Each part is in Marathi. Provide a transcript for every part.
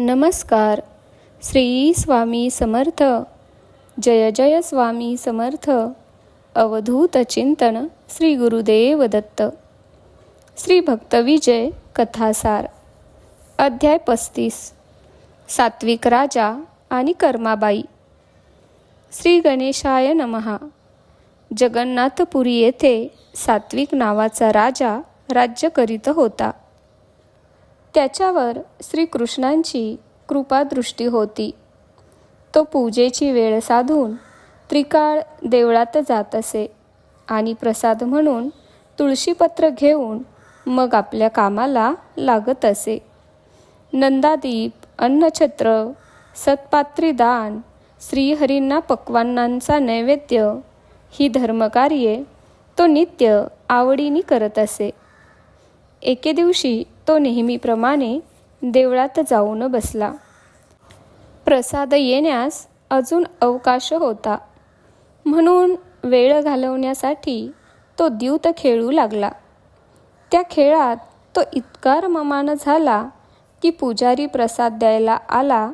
नमस्कार. श्री स्वामी समर्थ. जय जय स्वामी समर्थ. अवधूत चिंतन श्री गुरुदेव दत्त. श्री भक्तविजय कथासार. अध्याय पस्तीस. सात्विक राजा आणि कर्माबाई. श्री गणेशाय नमहा जगन्नाथपुरी येथे सात्विक नावाचा राजा राज्य करीत होता. त्याच्यावर श्रीकृष्णांची कृपादृष्टी होती. तो पूजेची वेळ साधून त्रिकाळ देवळात जात असे आणि प्रसाद म्हणून तुळशीपत्र घेऊन मग आपल्या कामाला लागत असे. नंदादीप अन्नछत्र सत्पात्री दान श्रीहरींना पक्वान्नांचा नैवेद्य ही धर्मकार्ये तो नित्य आवडीने करत असे. एके दिवशी तो नेहमीप्रमाणे देवळात जाऊन बसला. प्रसाद येण्यास अजून अवकाश होता. म्हणून वेळ घालवण्यासाठी तो द्यूत खेळू लागला. त्या खेळात तो इतका रममान झाला की पुजारी प्रसाद द्यायला आला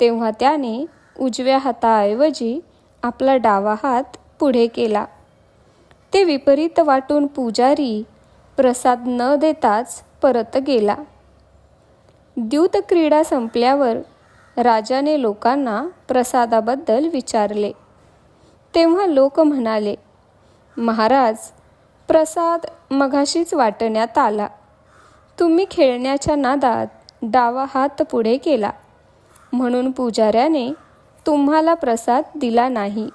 तेव्हा त्याने उजव्या हाताऐवजी आपला डावा हात पुढे केला. ते विपरीत वाटून पुजारी प्रसाद न देताच परत गेला. द्यूत क्रीडा संपल्यावर राजाने लोकांना प्रसादाबद्दल विचारले. तेव्हा लोक म्हणाले महाराज प्रसाद मघाशीच वाटण्यात आला. तुम्ही खेळण्याच्या नादात डावा हात पुढे केला. म्हणून पुजाऱ्याने तुम्हाला प्रसाद दिला नाही.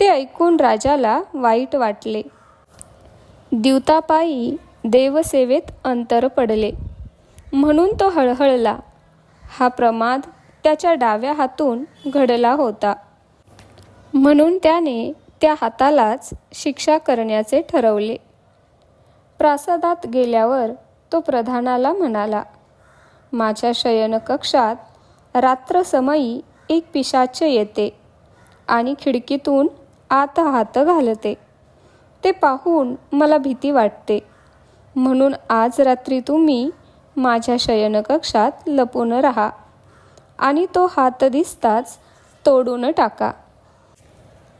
ते ऐकून राजाला वाईट वाटले. द्यूतापायी देवसेवेत अंतर पडले. म्हणून तो हळहळला. हा प्रमाद त्याच्या डाव्या हातून घडला होता. म्हणून त्याने त्या हातालाच शिक्षा करण्याचे ठरवले. प्रासादात गेल्यावर तो प्रधानाला म्हणाला माझ्या शयनकक्षात रात्रसमयी एक पिशाच येते आणि खिडकीतून आत हात घालते. ते पाहून मला भीती वाटते. म्हणून आज रात्री तुम्ही माझ्या शयनकक्षात लपून राहा आणि तो हात दिसताच तोडून टाका.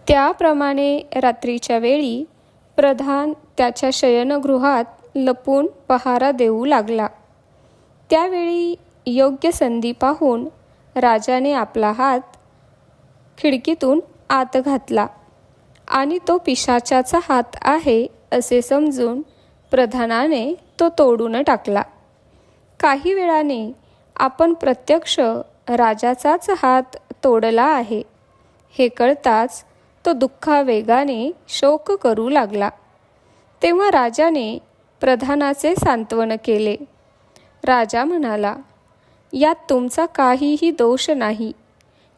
त्याप्रमाणे रात्रीच्या वेळी प्रधान त्याच्या शयनगृहात लपून पहारा देऊ लागला. त्यावेळी योग्य संधी पाहून राजाने आपला हात खिडकीतून आत घातला आणि तो पिशाचाचा हात आहे असे समजून प्रधानाने तो तोडून टाकला. काही वेळाने आपण प्रत्यक्ष राजाचाच हात तोडला आहे. हे कळताच तो दुःखावेगाने शोक करू लागला. तेव्हा राजाने प्रधानाचे सांत्वन केले. राजा म्हणाला यात तुमचा काहीही दोष नाही.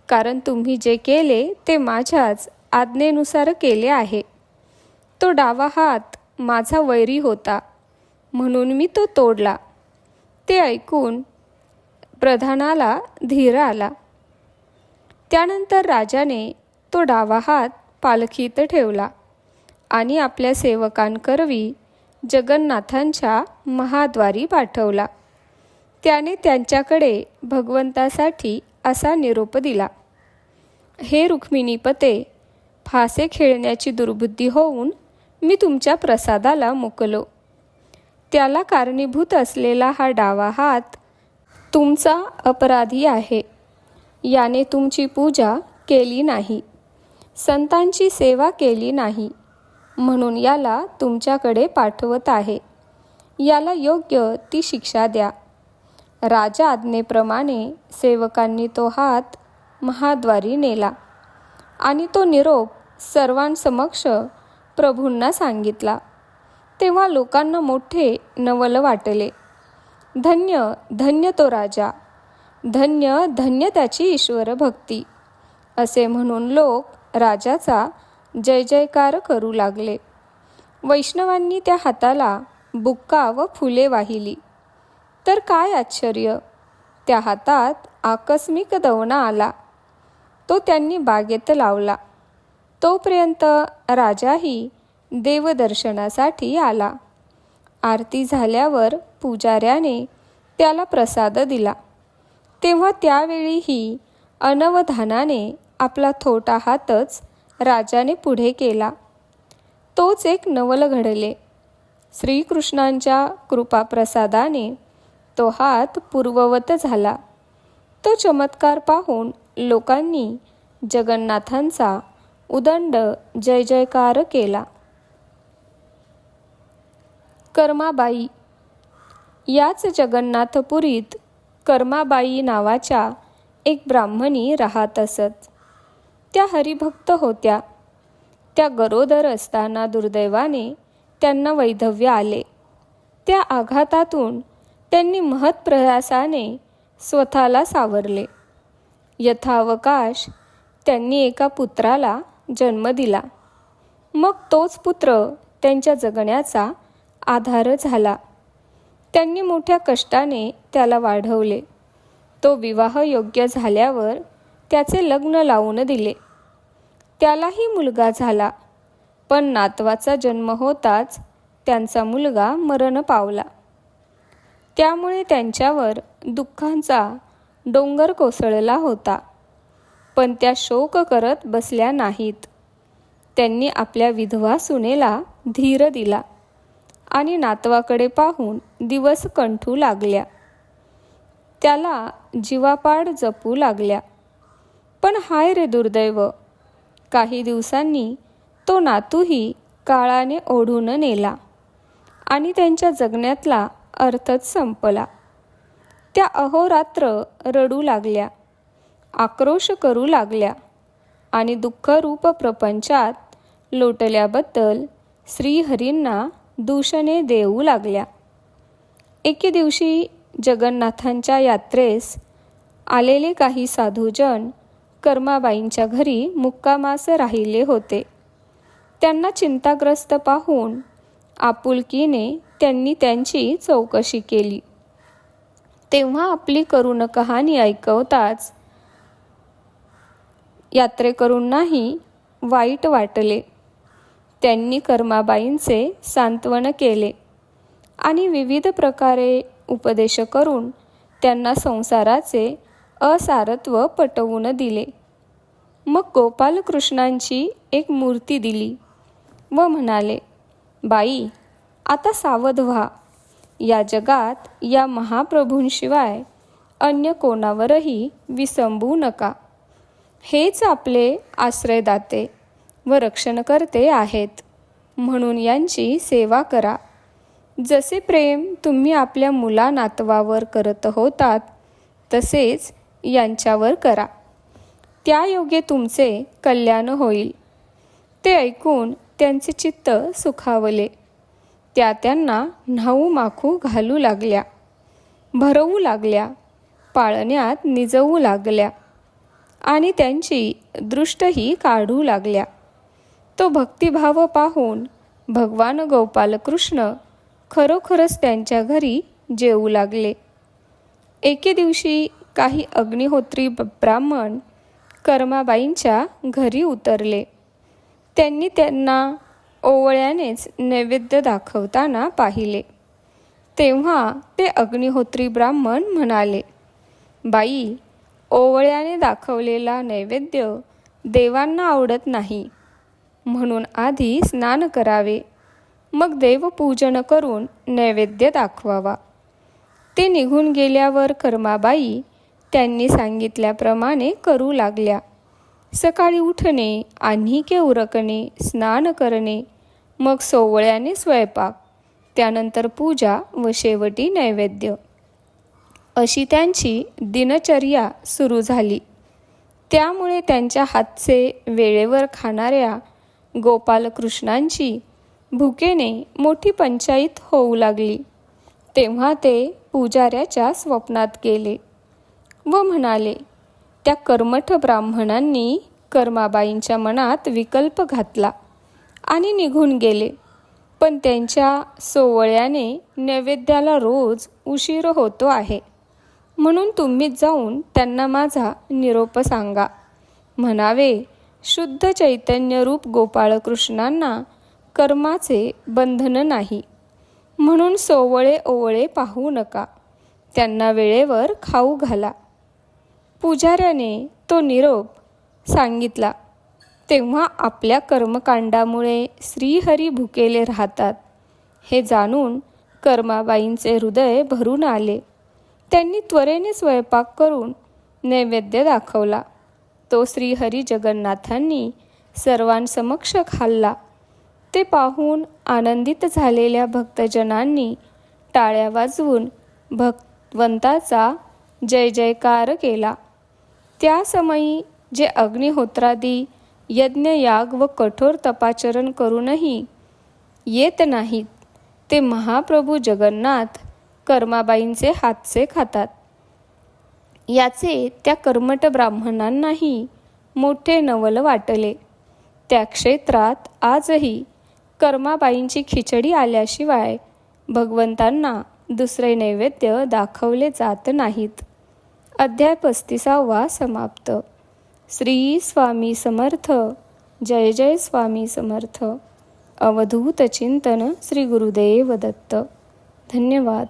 कारण तुम्ही जे केले ते माझ्याच आज्ञेनुसार केले आहे. तो डावा हात माझा वैरी होता. म्हणून मी तो तोडला. ते ऐकून प्रधानाला धीर आला. त्यानंतर राजाने तो डावा हात पालखीत ठेवला आणि आपल्या सेवकांकरवी जगन्नाथांच्या महाद्वारी पाठवला. त्याने त्यांच्याकडे भगवंतासाठी असा निरोप दिला. हे रुक्मिणीपते फासे खेळण्याची दुर्बुद्धी होऊन मी तुमच्या प्रसादाला मुकलो. त्याला कारणीभूत असलेला हा डावा हात तुमचा अपराधी आहे. याने तुमची पूजा केली नाही. संतांची सेवा केली नाही. म्हणून याला तुमच्याकडे पाठवत आहे. याला योग्य ती शिक्षा द्या. राजा आज्ञेप्रमाणे सेवकांनी तो हात महाद्वारी नेला आणि तो निरोप सर्वांसमक्ष प्रभूंना सांगितला. तेव्हा लोकांना मोठे नवल वाटले. धन्य धन्य तो राजा. धन्य धन्य त्याची ईश्वर भक्ती. असे म्हणून लोक राजाचा जय जयकार करू लागले. वैष्णवांनी त्या हाताला बुक्का व फुले वाहिली. तर काय आश्चर्य! त्या हातात आकस्मिक दवना आला. तो त्यांनी बागेत लावला. तोपर्यंत राजाही देवदर्शनासाठी आला. आरती झाल्यावर पुजाऱ्याने त्याला प्रसाद दिला. तेव्हा त्यावेळीही अनवधानाने आपला थोटा हातच राजाने पुढे केला. तोच एक नवल घडले. श्रीकृष्णांच्या कृपाप्रसादाने तो हात पूर्ववत झाला. तो चमत्कार पाहून लोकांनी जगन्नाथांचा उदंड जय जयकार केला. कर्माबाई याच जगन्नाथपुरीत कर्माबाई नावाच्या एक ब्राह्मणी राहत असत. त्या हरिभक्त होत्या. त्या गरोदर असताना दुर्दैवाने त्यांना वैधव्य आले. त्या आघातातून त्यांनी महत्प्रयासाने स्वतःला सावरले. यथावकाश त्यांनी एका पुत्राला जन्म दिला. मग तोच पुत्र त्यांच्या जगण्याचा आधार झाला. त्यांनी मोठ्या कष्टाने त्याला वाढवले. तो विवाहयोग्य झाल्यावर त्याचे लग्न लावून दिले. त्यालाही मुलगा झाला. पण नातवाचा जन्म होताच त्यांचा मुलगा मरण पावला. त्यामुळे त्यांच्यावर दुःखांचा डोंगर कोसळला होता. पण त्या शोक करत बसल्या नाहीत. त्यांनी आपल्या विधवा सुनेला धीर दिला आणि नातवाकडे पाहून दिवस कंठू लागल्या. त्याला जीवापाड जपू लागल्या. पण हाय रे दुर्दैव काही दिवसांनी तो नातूही काळाने ओढून नेला आणि त्यांच्या जगण्यातला अर्थच संपला. त्या अहोरात्र रडू लागल्या. आक्रोश करू लागल्या आणि दुःखरूप प्रपंचात लोटल्याबद्दल श्रीहरींना दूषणे देऊ लागल्या. एके दिवशी जगन्नाथांच्या यात्रेस आलेले काही साधूजन कर्माबाईंच्या घरी मुक्कामास राहिले होते. त्यांना चिंताग्रस्त पाहून आपुलकीने त्यांनी त्यांची चौकशी केली. तेव्हा आपली करुण कहाणी ऐकवताच यात्रेकरूंनाही वाईट वाटले. त्यांनी कर्माबाईंचे सांत्वन केले आणि विविध प्रकारे उपदेश करून त्यांना संसाराचे असारत्व पटवून दिले. मग गोपालकृष्णांची एक मूर्ती दिली व म्हणाले बाई आता सावध व्हा. या जगात या महाप्रभूंशिवाय अन्य कोणावरही विसंबू नका. हेच आपले आश्रयदाते व रक्षणकर्ते आहेत. म्हणून यांची सेवा करा. जसे प्रेम तुम्ही आपल्या मुला नातवावर करत होतात तसेच यांच्यावर करा. त्या योगे तुमचे कल्याण होईल. ते ऐकून त्यांचे चित्त सुखावले. त्या त्यांना न्हाऊ माखू घालू लागल्या भरवू लागल्या पाळण्यात निजवू लागल्या. आणि त्यांची दृष्टही काढू लागल्या. तो भक्तिभाव पाहून भगवान गोपालकृष्ण खरोखरच त्यांच्या घरी जेवू लागले. एके दिवशी काही अग्निहोत्री ब्राह्मण कर्माबाईंच्या घरी उतरले. त्यांनी त्यांना ओवळ्यानेच नैवेद्य दाखवताना पाहिले. तेव्हा ते अग्निहोत्री ब्राह्मण म्हणाले बाई ओवळ्याने दाखवलेला नैवेद्य देवांना आवडत नाही. म्हणून आधी स्नान करावे. मग देवपूजन करून नैवेद्य दाखवावा. ते निघून गेल्यावर कर्माबाई त्यांनी सांगितल्याप्रमाणे करू लागल्या. सकाळी उठणे आणखी उरकणे स्नान करणे मग सोवळ्याने स्वयंपाक त्यानंतर पूजा व शेवटी नैवेद्य. अशी त्यांची दिनचर्या सुरू झाली. त्यामुळे त्यांच्या हातचे वेळेवर खाणाऱ्या गोपालकृष्णांची भुकेने मोठी पंचायत होऊ लागली. तेव्हा ते पुजाऱ्याच्या स्वप्नात गेले व म्हणाले त्या कर्मठ ब्राह्मणांनी कर्माबाईंच्या मनात विकल्प घातला आणि निघून गेले. पण त्यांच्या सोवळ्याने नैवेद्याला रोज उशीर होतो आहे. म्हणून तुम्हीच जाऊन त्यांना माझा निरोप सांगा. म्हणावे शुद्ध चैतन्यरूप गोपाळकृष्णांना कर्माचे बंधन नाही. म्हणून सोवळे ओवळे पाहू नका. त्यांना वेळेवर खाऊ घाला. पुजाऱ्याने तो निरोप सांगितला. तेव्हा आपल्या कर्मकांडामुळे श्रीहरी भुकेले राहतात. हे जाणून कर्माबाईंचे हृदय भरून आले. त्यांनी त्वरेने स्वयंपाक करून नैवेद्य दाखवला. तो श्रीहरी जगन्नाथांनी सर्वांसमक्ष खाल्ला. ते पाहून आनंदित झालेल्या भक्तजनांनी टाळ्या वाजवून भगवंताचा जय जयकार केला. त्या समयी जे अग्निहोत्रादी यज्ञयाग व कठोर तपाचरण करूनही येत नाहीत ते महाप्रभू जगन्नाथ कर्माबाईंचे हातचे खातात. याचे त्या कर्मट ब्राह्मणांनाही मोठे नवल वाटले. त्या क्षेत्रात आजही कर्माबाईंची खिचडी आल्याशिवाय भगवंतांना दुसरे नैवेद्य दाखवले जात नाहीत. अध्याय पस्तीसावा समाप्त. श्री स्वामी समर्थ. जय जय स्वामी समर्थ. अवधूत चिंतन श्री गुरुदेव दत्त. धन्यवाद.